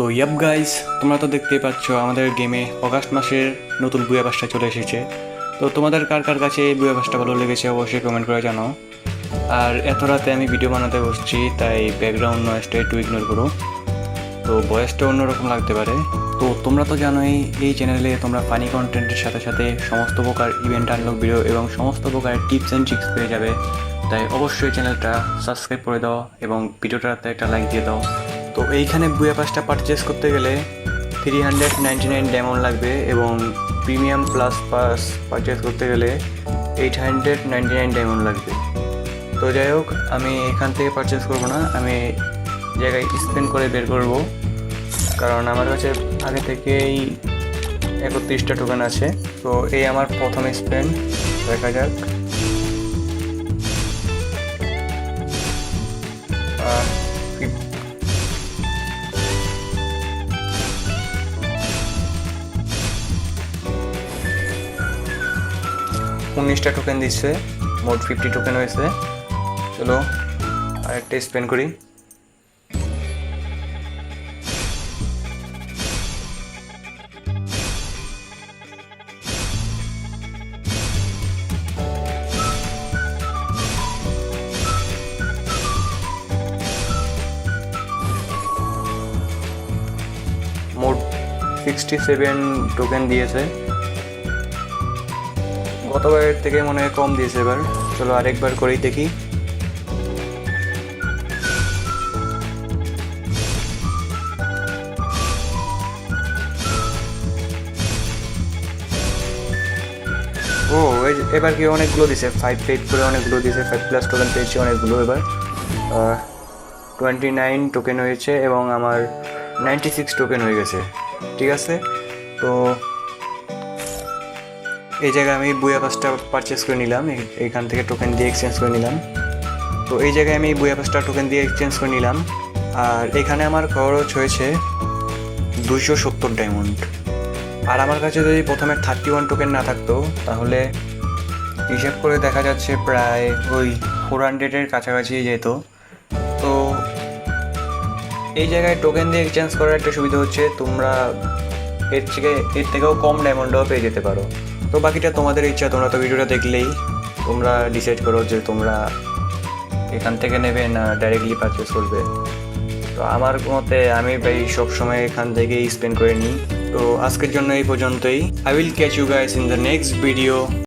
তো ইয়াব গাইস তোমরা তো দেখতেই পাচ্ছ আমাদের গেমে অগাস্ট মাসের নতুন বুয়া পাসটা চলে এসেছে। তো তোমাদের কার কার কাছে এই বুয়া পাসটা ভালো লেগেছে অবশ্যই কমেন্ট করে জানাও। আর এত রাতে আমি ভিডিও বানাতে বসছি, তাই ব্যাকগ্রাউন্ড নয়েসটা একটু ইগনোর করো। তো ভয়েসটা অন্যরকম লাগতে পারে। তো তোমরা তো জানোই, এই চ্যানেলে তোমরা ফানি কন্টেন্টের সাথে সাথে সমস্ত প্রকার ইভেন্ট আনলক ভিডিও এবং সমস্ত প্রকার টিপস অ্যান্ড ট্রিক্স পেয়ে যাবে। তাই অবশ্যই চ্যানেলটা সাবস্ক্রাইব করে দাও এবং ভিডিওটাতে একটা লাইক দিয়ে দাও। তো এইখানে বুয়া পাসটা পারচেস করতে গেলে three hundred ninety nine diamond লাগবে এবং প্রিমিয়াম প্লাস পাস পারচেস করতে গেলে eight hundred ninety nine diamond লাগবে। তো যাই হোক, আমি এখান থেকে পারচেস করব না, আমি জায়গায় স্পেন্ড করে বের করব। কারণ আমার কাছে আগে থেকেই একত্রিশটা টোকেন আছে, তো এই আমার প্রথম স্পেন্ড দেখা যাক। উনিশটা টোকেন দিচ্ছে মোট ফিফটি টোকেন হয়েছে। চলো, আরেকটা স্পেন্ড করি। মোট সিক্সটি সেভেন টোকেন দিয়েছে। গতবারের থেকে মনে হয় কম দিয়েছে এবার। চলো আরেকবার করেই দেখি। ও এবার কি অনেকগুলো দিছে? ফাইভ পেড করে অনেকগুলো দিছে ফাইভ প্লাস টোকেন পেয়েছি অনেকগুলো এবার। টোয়েন্টি নাইন টোকেন হয়েছে এবং আমার নাইনটি সিক্স টোকেন হয়ে গেছে। ঠিক আছে? তো এই জায়গায় আমি বুয়া পাসটা পারচেস করে নিলাম। এইখান থেকে টোকেন দিয়ে এক্সচেঞ্জ করে নিলাম। তো এই জায়গায় আমি বুয়া পাসটা টোকেন দিয়ে এক্সচেঞ্জ করে নিলাম। আর এখানে আমার খরচ হয়েছে দুশো সত্তর ডায়মন্ড আর আমার কাছে যদি প্রথমে থার্টি ওয়ান টোকেন না থাকতো, তাহলে হিসাব করে দেখা যাচ্ছে প্রায় ওই ফোর হান্ড্রেডের কাছাকাছি যেত। তো এই জায়গায় টোকেন দিয়ে এক্সচেঞ্জ করার একটা সুবিধা হচ্ছে তোমরা এর থেকে এর থেকেও কম ডায়মন্ডও পেয়ে যেতে পারো। তো বাকিটা তোমাদের ইচ্ছা, তোমরা তো ভিডিওটা দেখলেই। তোমরা ডিসাইড করো যে তোমরা এখান থেকে নেবে না ডাইরেক্টলি পারচেস করবে। তো আমার মতে আমি ভাই সবসময় এখান থেকেই স্পেন্ড করে নিই। তো আজকের জন্য এই পর্যন্তই। I will catch you guys in the next video